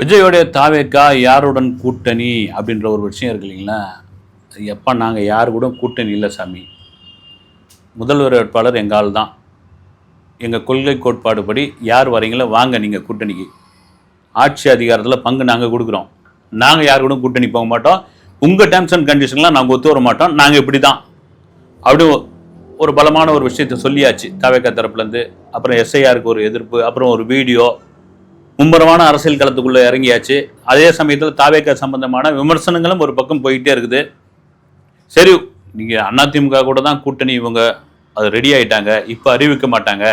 விஜயோடைய தாவேக்கா யாருடன் கூட்டணி அப்படின்ற ஒரு விஷயம் இருக்கு இல்லைங்களா? எப்போ நாங்கள் யார் கூட கூட்டணி இல்லை சாமி. முதல்வர் வேட்பாளர் எங்கள் ஆள் தான். எங்கள் கொள்கை கோட்பாடு படி யார் வரீங்களோ வாங்க நீங்கள் கூட்டணிக்கு. ஆட்சி அதிகாரத்தில் பங்கு நாங்கள் கொடுக்குறோம். நாங்கள் யார் கூட கூட்டணி போக மாட்டோம். உங்கள் டேர்ம்ஸ் அண்ட் கண்டிஷன்லாம் நாங்கள் ஒத்து வர மாட்டோம். நாங்கள் இப்படி தான் அப்படி ஒரு பலமான ஒரு விஷயத்தை சொல்லியாச்சு. தாவேக்கா தரப்புலேருந்து அப்புறம் எஸ்ஐஆருக்கு ஒரு எதிர்ப்பு அப்புறம் ஒரு வீடியோ மும்முரமான அரசியல் களத்துக்குள்ளே இறங்கியாச்சு. அதே சமயத்தில் தாவேக்கா சம்பந்தமான விமர்சனங்களும் ஒரு பக்கம் போயிட்டே இருக்குது. சரி நீங்கள் அதிமுக கூட தான் கூட்டணி இவங்க அது ரெடி ஆயிட்டாங்க. இப்போ அறிவிக்க மாட்டாங்க.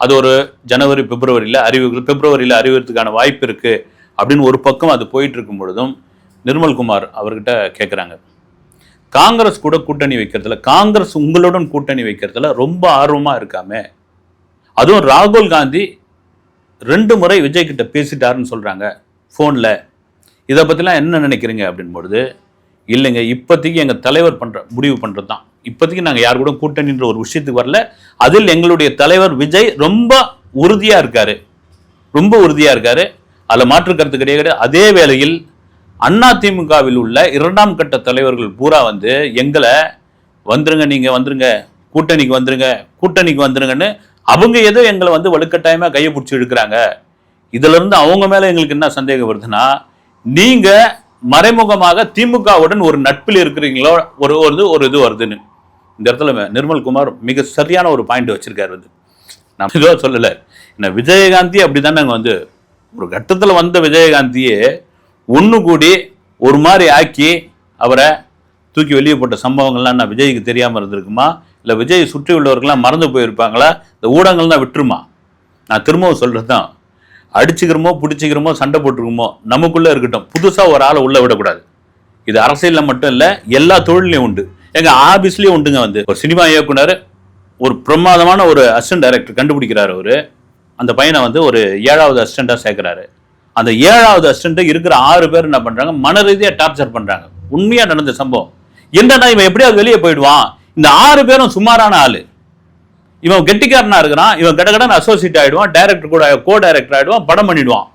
அது ஒரு ஜனவரி பிப்ரவரியில் அறிவிக்க பிப்ரவரியில் அறிவிக்கிறதுக்கான வாய்ப்பு இருக்குது அப்படின்னு ஒரு பக்கம் அது போயிட்டு இருக்கும் பொழுதும் நிர்மல்குமார் அவர்கிட்ட கேட்குறாங்க காங்கிரஸ் கூட கூட்டணி வைக்கிறதுல காங்கிரஸ் உங்களுடன் கூட்டணி வைக்கிறதுல ரொம்ப ஆர்வமாக இருக்காமே. அதுவும் ராகுல் காந்தி ரெண்டு முறை விஜய் கிட்ட பேசிட்டாருன்னு சொல்கிறாங்க ஃபோனில் இதை பற்றிலாம் என்ன நினைக்கிறீங்க அப்படின் பொழுது இல்லைங்க இப்போதைக்கு எங்கள் தலைவர் பண்ணுற முடிவு பண்ணுறது தான் இப்போதைக்கு நாங்கள் யார் கூட கூட்டணின்ற ஒரு விஷயத்துக்கு வரல. அதில் எங்களுடைய தலைவர் விஜய் ரொம்ப உறுதியாக இருக்கார். ரொம்ப உறுதியாக இருக்கார். அதில் மாற்று கருத்து கிடையாது. அதே வேளையில் அதிமுகவில் உள்ள இரண்டாம் கட்ட தலைவர்கள் பூரா வந்து எங்களை வந்துருங்க நீங்கள் வந்துருங்க. கூட்டணிக்கு வந்துருங்க. கூட்டணிக்கு வந்துருங்கன்னு அவங்க ஏதோ எங்களை வந்து வலுக்கட்டாயமாக கையை பிடிச்சி எடுக்கிறாங்க இதிலிருந்து அவங்க மேல எங்களுக்கு என்ன சந்தேகம் வருதுன்னா நீங்க மறைமுகமாக திமுகவுடன் ஒரு நட்பில் இருக்கிறீங்களோ ஒரு ஒரு இது ஒரு இது வருதுன்னு. இந்த இடத்துல நிர்மல்குமார் மிக சரியான ஒரு பாயிண்ட் வச்சிருக்காரு வந்து. நான் இதோ சொல்லல. என்ன விஜயகாந்தி அப்படிதானே அங்க வந்து ஒரு கட்டத்தில் வந்த விஜயகாந்தியே ஒன்று கூடி ஒரு மாதிரி ஆக்கி அவரை தூக்கி வெளியே போட்ட சம்பவங்கள்லாம் நான் விஜய்க்கு தெரியாமல் இருந்திருக்குமா? இல்லை விஜய் சுற்றி உள்ளவர்கள்லாம் மறந்து போயிருப்பாங்களா? இந்த ஊடகங்கள் தான் விட்டுருமா? நான் திரும்பவும் சொல்கிறது தான். அடிச்சுக்கிறோமோ பிடிச்சிக்கிறோமோ சண்டை போட்டுருக்கோமோ நமக்குள்ளே இருக்கட்டும். புதுசாக ஒரு ஆளை உள்ளே விடக்கூடாது. இது அரசியலில் மட்டும் இல்லை எல்லா தொழிலையும் உண்டு. எங்கள் ஆஃபீஸ்லேயும் உண்டுங்க வந்து. ஒரு சினிமா இயக்குனர் ஒரு பிரமாதமான ஒரு அசிஸ்டன்ட் டைரக்டர் கண்டுபிடிக்கிறார் அவர். அந்த பையனை வந்து ஒரு ஏழாவது அசிஸ்டண்ட்டாக சேர்க்குறாரு. அந்த ஏழாவது அசிஸ்டண்ட்டு இருக்கிற ஆறு பேர் என்ன பண்ணுறாங்க மன ரீதியாக டார்ச்சர் பண்ணுறாங்க உண்மையாக நடந்த சம்பவம். என்னன்னா இவன் எப்படியாவது வெளியே போயிடுவான்? இந்த ஆறு பேரும் சுமாரான ஆளு. இவன் கெட்டிக்காரனா இருக்கிறான் இவன் கடகடன் அசோசியேட் ஆயிடுவான் டைரக்டர் கூட கோ டைரக்டர் ஆயிடுவான் படம் பண்ணிடுவான்.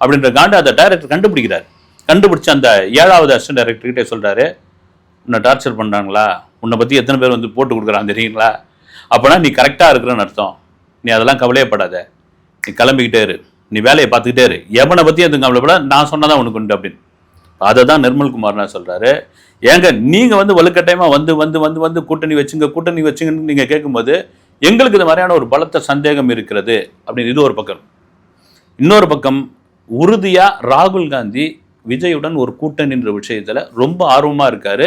அப்படின்ற காண்டு அந்த டைரக்டர் கண்டுபிடிக்கிறார். கண்டுபிடிச்சு அந்த ஏழாவது அசிஸ்டன்ட் டைரக்டர் கிட்டே சொல்றாரு உன்னை டார்ச்சர் பண்றாங்களா? உன்னை பத்தி எத்தனை பேர் வந்து போட்டு கொடுக்குறான் தெரியுங்களா? அப்போனா நீ கரெக்டா இருக்கிறன்னு அர்த்தம். நீ அதெல்லாம் கவலையப்படாத. நீ கிளம்பிக்கிட்டே இரு. நீ வேலையை பார்த்துக்கிட்டே இரு. எவனை பத்தி எதுவும் கவலைப்பட நான் சொன்னதான் உனக்கு உண்டு அப்படின்னு. அதை தான் நிர்மல்குமார்னா சொல்கிறாரு ஏங்க நீங்கள் வந்து வலுக்கட்டாயமாக வந்து வந்து வந்து வந்து கூட்டணி வச்சுங்க கூட்டணி வச்சுங்கன்னு நீங்கள் கேட்கும்போது எங்களுக்கு இது மாதிரியான ஒரு பலத்த சந்தேகம் இருக்கிறது அப்படின்னு இது ஒரு பக்கம். இன்னொரு பக்கம் உறுதியாக ராகுல் காந்தி விஜயுடன் ஒரு கூட்டணின்ற விஷயத்தில் ரொம்ப ஆர்வமாக இருக்கார்.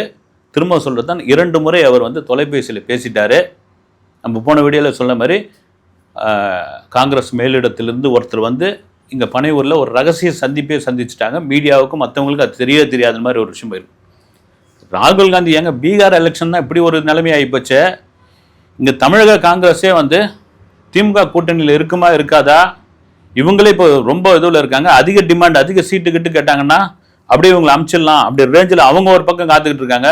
திரும்ப சொல்கிறது தான் இரண்டு முறை அவர் வந்து தொலைபேசியில் பேசிட்டாரு. நம்ம போன வீடியோவில் சொன்ன மாதிரி காங்கிரஸ் மேலிடத்திலிருந்து ஒருத்தர் வந்து இங்கே பனையூரில் ஒரு ரகசிய சந்திப்பே சந்திச்சிட்டாங்க. மீடியாவுக்கும் மற்றவங்களுக்கு அது தெரியவே தெரியாத மாதிரி ஒரு விஷயம் போயிருக்கு. ராகுல் காந்தி ஏங்க பீகார் எலெக்ஷன் தான் இப்படி ஒரு நிலைமை ஆகிப்போச்சே இங்கே தமிழக காங்கிரஸே வந்து திமுக கூட்டணியில் இருக்குமா இருக்காதா? இவங்களே இப்போ ரொம்ப இதுவில் இருக்காங்க. அதிக டிமாண்ட் அதிக சீட்டு கிட்டு கேட்டாங்கன்னா அப்படியே இவங்களை அமிச்சிடலாம். அப்படி ரேஞ்சில் அவங்க ஒரு பக்கம் காத்துக்கிட்டு இருக்காங்க.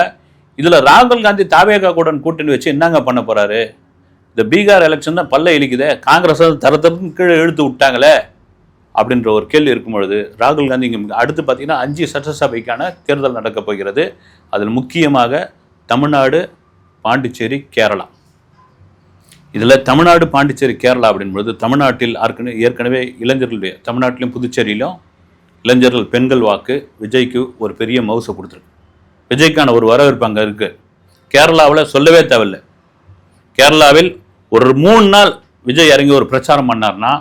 இதில் ராகுல் காந்தி தாவேகா கூட கூட்டணி வச்சு என்னங்க பண்ண போகிறாரு இந்த பீகார் எலெக்ஷன் தான் பல்ல இழிக்குதே. காங்கிரஸ் தர கீழே இழுத்து விட்டாங்களே. அப்படின்ற ஒரு கேள்வி இருக்கும் பொழுது ராகுல் காந்தி இங்கே அடுத்து பார்த்தீங்கன்னா அஞ்சு சட்டசபைக்கான தேர்தல் நடக்கப் போகிறது. அதில் முக்கியமாக தமிழ்நாடு பாண்டிச்சேரி கேரளா. இதில் தமிழ்நாடு பாண்டிச்சேரி கேரளா அப்படின்பொழுது தமிழ்நாட்டில் ஏற்கனவே இளைஞர்களுடைய தமிழ்நாட்டிலும் புதுச்சேரியிலும் இளைஞர்கள் பெண்கள் வாக்கு விஜய்க்கு ஒரு பெரிய மவுசை கொடுத்துருக்கு. விஜய்க்கான ஒரு வரவேற்பு அங்கே இருக்குது கேரளாவில் சொல்லவே தேவையில்லை. கேரளாவில் ஒரு மூணு நாள் விஜய் இறங்கி ஒரு பிரச்சாரம் பண்ணார்னா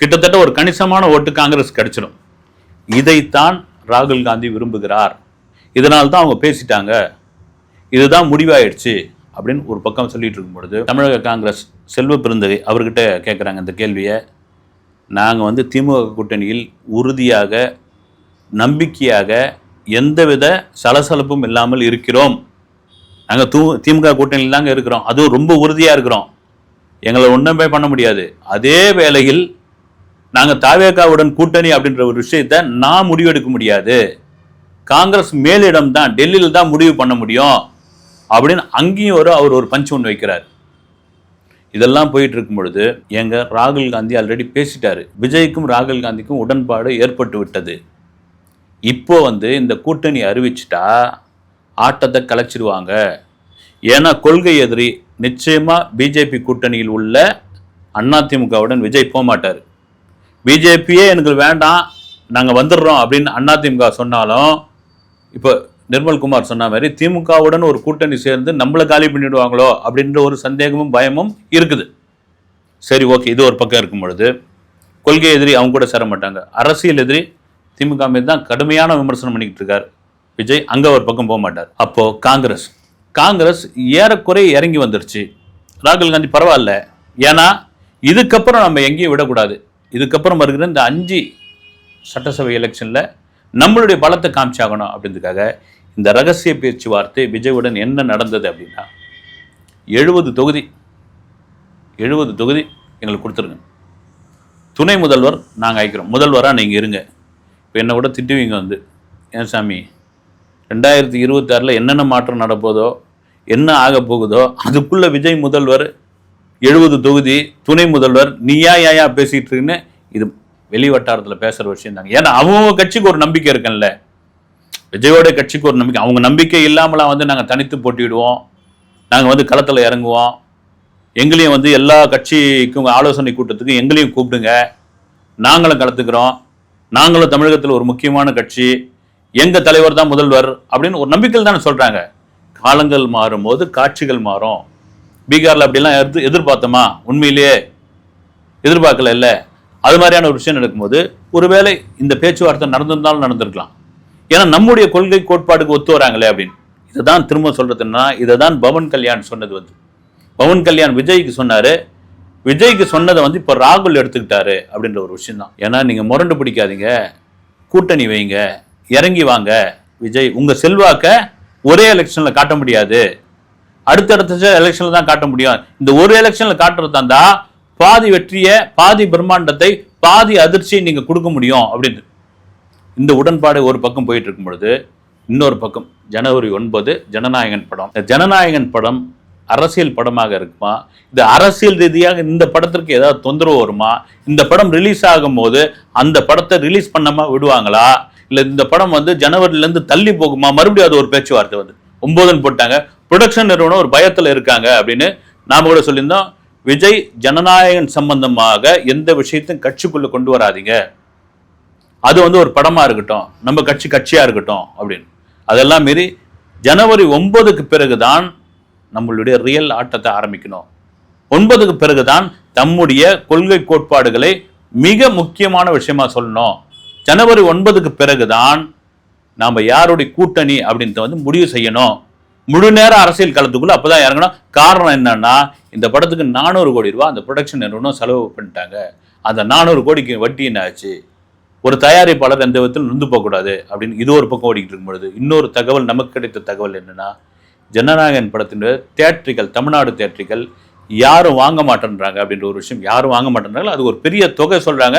கிட்டத்தட்ட ஒரு கணிசமான ஓட்டு காங்கிரஸ் கிடைச்சிடும். இதைத்தான் ராகுல் காந்தி விரும்புகிறார். இதனால் தான் அவங்க பேசிட்டாங்க. இதுதான் முடிவாயிடுச்சு அப்படின்னு ஒரு பக்கம் சொல்லிட்டு இருக்கும் பொழுது தமிழக காங்கிரஸ் செல்வ பெருந்தகை அவர்கிட்ட கேட்குறாங்க இந்த கேள்வியை. நாங்கள் வந்து திமுக கூட்டணியில் உறுதியாக நம்பிக்கையாக எந்தவித சலசலப்பும் இல்லாமல் இருக்கிறோம். நாங்கள் தூ திமுக கூட்டணியில் தாங்க இருக்கிறோம். அதுவும் ரொம்ப உறுதியாக இருக்கிறோம். எங்களை ஒன்றுமே பண்ண முடியாது. அதே வேளையில் நாங்கள் தாவேகாவுடன் கூட்டணி அப்படின்ற ஒரு விஷயத்தை நான் முடிவெடுக்க முடியாது. காங்கிரஸ் மேலிடம் தான் டெல்லியில் தான் முடிவு பண்ண முடியும் அப்படின்னு அங்கேயும் ஒரு அவர் ஒரு பஞ்ச் ஒன்று வைக்கிறார். இதெல்லாம் போயிட்டு இருக்கும் பொழுது எங்க ராகுல் காந்தி ஆல்ரெடி பேசிட்டாரு. விஜய்க்கும் ராகுல் காந்திக்கும் உடன்பாடு ஏற்பட்டு விட்டது. இப்போ வந்து இந்த கூட்டணி அறிவிச்சிட்டா ஆட்டத்தை கலைச்சிருவாங்க. ஏன்னா கொள்கை எதிரி நிச்சயமா பிஜேபி கூட்டணியில் உள்ள அதிமுகவுடன் விஜய் போக மாட்டார் பிஜேபியே எனக்கு வேண்டாம் நாங்கள் வந்துடுறோம் அப்படின்னு அதிமுக சொன்னாலும் இப்போ நிர்மல்குமார் சொன்ன மாதிரி திமுகவுடன் ஒரு கூட்டணி சேர்ந்து நம்மளை காலி பண்ணிடுவாங்களோ அப்படின்ற ஒரு சந்தேகமும் பயமும் இருக்குது. சரி ஓகே இது ஒரு பக்கம் இருக்கும் பொழுது கொள்கை எதிரி அவங்க கூட சேர மாட்டாங்க. அரசியல் எதிரி திமுக மீது தான் கடுமையான விமர்சனம் பண்ணிக்கிட்டு இருக்கார். விஜய் அங்கே ஒரு பக்கம் போக மாட்டார். அப்போது காங்கிரஸ் காங்கிரஸ் ஏறக்குறை இறங்கி வந்துருச்சு. ராகுல் காந்தி பரவாயில்ல. ஏன்னா இதுக்கப்புறம் நம்ம எங்கேயும் விடக்கூடாது. இதுக்கப்புறம் வருகிற இந்த அஞ்சு சட்டசபை எலெக்ஷனில் நம்மளுடைய பலத்தை காமிச்சாகணும் அப்படின்றதுக்காக இந்த ரகசிய பேச்சுவார்த்தை விஜயுடன் என்ன நடந்தது அப்படின்னா எழுபது தொகுதி எழுபது தொகுதி எங்களுக்கு கொடுத்துருங்க. துணை முதல்வர் நாங்கள் அழைக்கிறோம். முதல்வராக நீங்கள் இருங்க. இப்போ என்னை கூட திட்டுவீங்க வந்து. ஏன் சாமி? ரெண்டாயிரத்தி இருபத்தாறில் என்னென்ன மாற்றம் நடப்போதோ என்ன ஆக போகுதோ அதுக்குள்ளே விஜய் முதல்வர் எழுபது தொகுதி துணை முதல்வர் நீயா ஏயா பேசிட்டு இருக்குன்னு இது வெளி வட்டாரத்தில் பேசுகிற விஷயம் தாங்க ஏன்னா அவங்க கட்சிக்கு ஒரு நம்பிக்கை இருக்குல்ல விஜயோட கட்சிக்கு ஒரு நம்பிக்கை. அவங்க நம்பிக்கை இல்லாமலாம் வந்து நாங்கள் தனித்து போட்டிடுவோம் நாங்கள் வந்து களத்தில் இறங்குவோம். எங்களையும் வந்து எல்லா கட்சிக்கும் ஆலோசனை கூட்டத்துக்கு எங்களையும் கூப்பிடுங்க. நாங்களும் கலத்துக்கிறோம் நாங்களும் தமிழகத்தில் ஒரு முக்கியமான கட்சி. எங்கள் தலைவர் தான் முதல்வர் அப்படின்னு ஒரு நம்பிக்கையில் தானே சொல்கிறாங்க காலங்கள் மாறும்போது காட்சிகள் மாறும். பீகாரில் அப்படிலாம் எதிர் எதிர்பார்த்தோமா? உண்மையிலேயே எதிர்பார்க்கல இல்லை. அது மாதிரியான ஒரு விஷயம் நடக்கும்போது ஒருவேளை இந்த பேச்சுவார்த்தை நடந்திருந்தாலும் நடந்திருக்கலாம். ஏன்னா நம்முடைய கொள்கை கோட்பாடுக்கு ஒத்து வராங்களே அப்படின்னு. இதை தான் திரும்ப சொல்கிறதுன்னா இதை தான் பவன் கல்யாண் சொன்னது வந்து. பவன் கல்யாண் விஜய்க்கு சொன்னார். விஜய்க்கு சொன்னதை வந்து இப்போ ராகுல் எடுத்துக்கிட்டாரு அப்படின்ற ஒரு விஷயம் தான் ஏன்னா நீங்கள் முரண்டு பிடிக்காதீங்க. கூட்டணி வைங்க. இறங்கி வாங்க. விஜய் உங்கள் செல்வாக்க ஒரே எலெக்ஷனில் காட்ட முடியாது. அடுத்தடுத்த எலெக்ஷன்ல தான் காட்ட முடியும். இந்த ஒரு எலெக்ஷன்ல காட்டுறது தந்தா பாதி வெற்றியை பாதி பிரம்மாண்டத்தை பாதி அதிர்ச்சியை நீங்க கொடுக்க முடியும் அப்படின்னு. இந்த உடன்பாடு ஒரு பக்கம் போயிட்டு இருக்கும் பொழுது இன்னொரு பக்கம் ஜனவரி ஒன்பது ஜனநாயகன் படம். இந்த ஜனநாயகன் படம் அரசியல் படமாக இருக்குமா? இது அரசியல் ரீதியாக இந்த படத்திற்கு ஏதாவது தொந்தரவு வருமா? இந்த படம் ரிலீஸ் ஆகும்போது அந்த படத்தை ரிலீஸ் பண்ணாமல் விடுவாங்களா? இல்ல இந்த படம் வந்து ஜனவரில இருந்து தள்ளி போகுமா? மறுபடியும் அது ஒரு பேச்சுவார்த்தை வந்து. ஒன்பதுன்னு போட்டாங்க. ப்ரொடக்ஷன் நிறுவனம் ஒரு பயத்தில் இருக்காங்க அப்படின்னு நாம் கூட சொல்லியிருந்தோம். விஜய் ஜனநாயகன் சம்பந்தமாக எந்த விஷயத்தையும் கட்சிக்குள்ளே கொண்டு வராதீங்க. அது வந்து ஒரு படமாக இருக்கட்டும். நம்ம கட்சி கட்சியாக இருக்கட்டும் அப்படின்னு. அதெல்லாம் மீறி ஜனவரி ஒன்பதுக்கு பிறகு தான் நம்மளுடைய ரியல் ஆட்டத்தை ஆரம்பிக்கணும். ஒன்பதுக்கு பிறகு தான் தம்முடைய கொள்கை கோட்பாடுகளை மிக முக்கியமான விஷயமா சொல்லணும். ஜனவரி ஒன்பதுக்கு பிறகு தான் நாம் யாருடைய கூட்டணி அப்படின்றத வந்து முடிவு செய்யணும். முழு நேர அரசியல் களத்துக்குள்ள அப்பதான் இறங்கணும். காரணம் என்னன்னா இந்த படத்துக்கு நானூறு கோடி ரூபாய் அந்த ப்ரொடக்ஷன் நிறுவனம் செலவு பண்ணிட்டாங்க. அந்த நானூறு கோடிக்கு வட்டி என்ன ஆச்சு ஒரு தயாரிப்பாளர் எந்த விதத்தில் நொந்து போகக்கூடாது அப்படின்னு இது ஒரு பக்கம் ஓடிக்கிட்டு இருக்கும்பொழுது இன்னொரு தகவல் நமக்கு கிடைத்த தகவல் என்னன்னா ஜனநாயகன் படத்தின் தேட்ரிகள் தமிழ்நாடு தேட்ரிகள் யாரும் வாங்க மாட்டேன்றாங்க அப்படின்ற ஒரு விஷயம். யாரும் வாங்க மாட்டேன்றாங்க அது ஒரு பெரிய தொகை சொல்கிறாங்க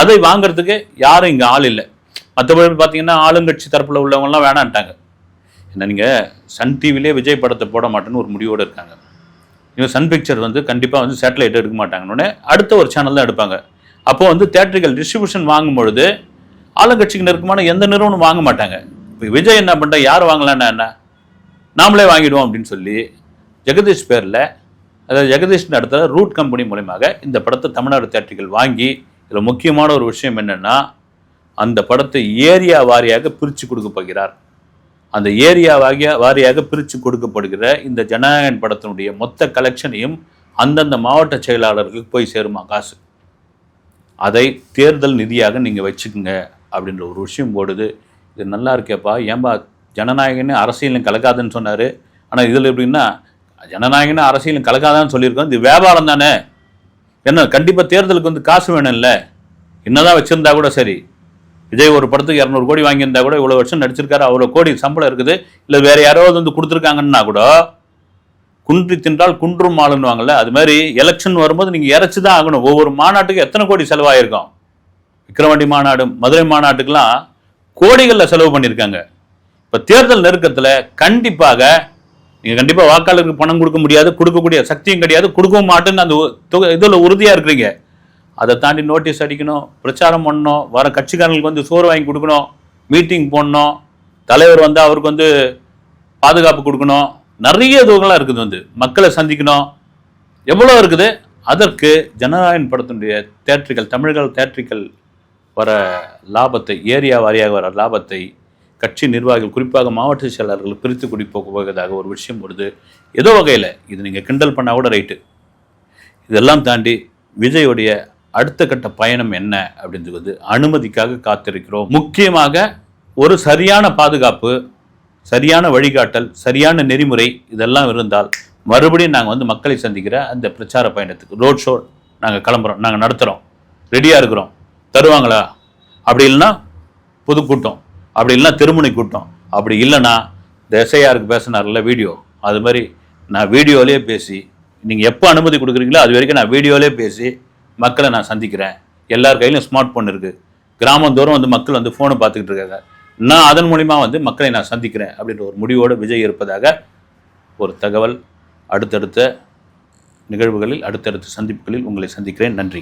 அதை வாங்குறதுக்கு யாரும் இங்கே ஆள் இல்லை. மற்றபடி பார்த்தீங்கன்னா ஆளுங்கட்சி தரப்பில் உள்ளவங்கலாம் வேணான்ட்டாங்க. என்ன நீங்கள் சன் டிவிலே விஜய் படத்தை போட மாட்டேன்னு ஒரு முடிவோடு இருக்காங்க. இவங்க சன் பிக்சர் வந்து கண்டிப்பாக வந்து சேட்டலைட் எடுக்க மாட்டாங்கன்னு அடுத்த ஒரு சேனல் தான் எடுப்பாங்க. அப்போ வந்து தேட்டரிக்கல் டிஸ்ட்ரிபியூஷன் வாங்கும் பொழுது ஆளுங்கட்சிக்கு நெருக்கமான எந்த நிறுவனம் வாங்க மாட்டாங்க. இப்போ விஜய் என்ன பண்ணுறா யார் வாங்கலான்னா என்ன? நாமளே வாங்கிடுவோம் அப்படின்னு சொல்லி ஜெகதீஷ் பேரில் அதாவது ஜெகதீஷ் நடத்துகிற ரூட் கம்பெனி மூலியமாக இந்த படத்தை தமிழ்நாடு தேட்டரிகள் வாங்கி இதில் முக்கியமான ஒரு விஷயம் என்னென்னா அந்த படத்தை ஏரியா வாரியாக பிரித்து கொடுக்க போகிறார். அந்த ஏரியா வாரியா வாரியாக பிரித்து கொடுக்கப்படுகிற இந்த ஜனநாயகன் படத்தினுடைய மொத்த கலெக்ஷனையும் அந்தந்த மாவட்ட செயலாளர்களுக்கு போய் சேருமா காசு? அதை தேர்தல் நிதியாக நீங்கள் வச்சுக்கோங்க அப்படின்ற ஒரு விஷயம் போடுது இது நல்லா இருக்கேப்பா. ஏன்பா ஜனநாயகன்னு அரசியலும் கலக்காதுன்னு சொன்னார். ஆனால் இதில் எப்படின்னா ஜனநாயகன்னு அரசியலும் கலக்காதான்னு சொல்லியிருக்கோம். இது வியாபாரம் தானே. என்ன கண்டிப்பாக தேர்தலுக்கு வந்து காசு வேணும்ல. என்னதான் வச்சுருந்தா கூட சரி. விஜய் ஒரு படத்துக்கு இரநூறு கோடி வாங்கியிருந்தா கூட இவ்வளோ வருஷம் நடிச்சிருக்காரு அவ்வளோ கோடி சம்பளம் இருக்குது. இல்லை வேற யாராவது வந்து கொடுத்துருக்காங்கன்னா கூட குன்றி தின்றால் குன்றும் ஆளுன்னுவாங்கல்ல அது மாதிரி எலெக்ஷன் வரும்போது நீங்கள் இறைச்சி தான் ஆகணும். ஒவ்வொரு மாநாட்டுக்கு எத்தனை கோடி செலவாயிருக்கும்? விக்கிரவாண்டி மாநாடு மதுரை மாநாட்டுக்கெல்லாம் கோடிகளில் செலவு பண்ணியிருக்காங்க. இப்போ தேர்தல் நெருக்கத்தில் கண்டிப்பாக நீங்கள் கண்டிப்பாக வாக்காளருக்கு பணம் கொடுக்க முடியாது கொடுக்கக்கூடிய சக்தியும் கிடையாது கொடுக்கவும் மாட்டேன்னு அந்த இதில் உறுதியாக இருக்கிறீங்க. அதை தாண்டி நோட்டீஸ் அடிக்கணும் பிரச்சாரம் பண்ணணும் வர கட்சிக்காரங்களுக்கு வந்து சோறு வாங்கி கொடுக்கணும் மீட்டிங் போடணும் தலைவர் வந்து அவருக்கு வந்து பாதுகாப்பு கொடுக்கணும் நிறைய இதுவெல்லாம் இருக்குது வந்து. மக்களை சந்திக்கணும். எவ்வளோ இருக்குது? அதற்கு ஜனநாயகன் படத்தினுடைய தேட்டர்கள் தமிழர்கள் தேட்டர்கள் வர லாபத்தை ஏரியா வாரியாக வர லாபத்தை கட்சி நிர்வாகிகள் குறிப்பாக மாவட்ட செயலாளர்கள் பிரித்து குடிப்போவதாக ஒரு விஷயம் வருது. ஏதோ வகையில் இது நீங்கள் கிண்டல் பண்ணால் கூட ரைட்டு இதெல்லாம் தாண்டி விஜயுடைய அடுத்த கட்ட பயணம் என்ன அப்படின்றது அனுமதிக்காக காத்திருக்கிறோம். முக்கியமாக ஒரு சரியான பாதுகாப்பு சரியான வழிகாட்டல் சரியான நெறிமுறை இதெல்லாம் இருந்தால் மறுபடியும் நாங்கள் வந்து மக்களை சந்திக்கிற அந்த பிரச்சார பயணத்துக்கு ரோட் ஷோ நாங்கள் கிளம்புறோம் நாங்கள் நடத்துகிறோம் ரெடியாக இருக்கிறோம். தருவாங்களா? அப்படி இல்லைன்னா பொதுக்கூட்டம் அப்படி இல்லைன்னா திருமுனை கூட்டம் அப்படி இல்லைன்னா இந்த எஸ்ஐஆருக்கு பேசினார்ல வீடியோ. அது மாதிரி நான் வீடியோலேயே பேசி நீங்கள் எப்போ அனுமதி கொடுக்குறீங்களோ அது வரைக்கும் நான் வீடியோலேயே பேசி மக்களை நான் சந்திக்கிறேன். எல்லார் கையிலும் ஸ்மார்ட் ஃபோன் இருக்குது கிராமந்தோறும் வந்து மக்கள் வந்து ஃபோனை பார்த்துக்கிட்டு இருக்காங்க. நான் அதன் மூலிமா வந்து மக்களை நான் சந்திக்கிறேன் அப்படின்ற ஒரு முடிவோடு விஜய் இருப்பதாக ஒரு தகவல். அடுத்தடுத்த நிகழ்வுகளில் அடுத்தடுத்த சந்திப்புகளில் உங்களை சந்திக்கிறேன். நன்றி.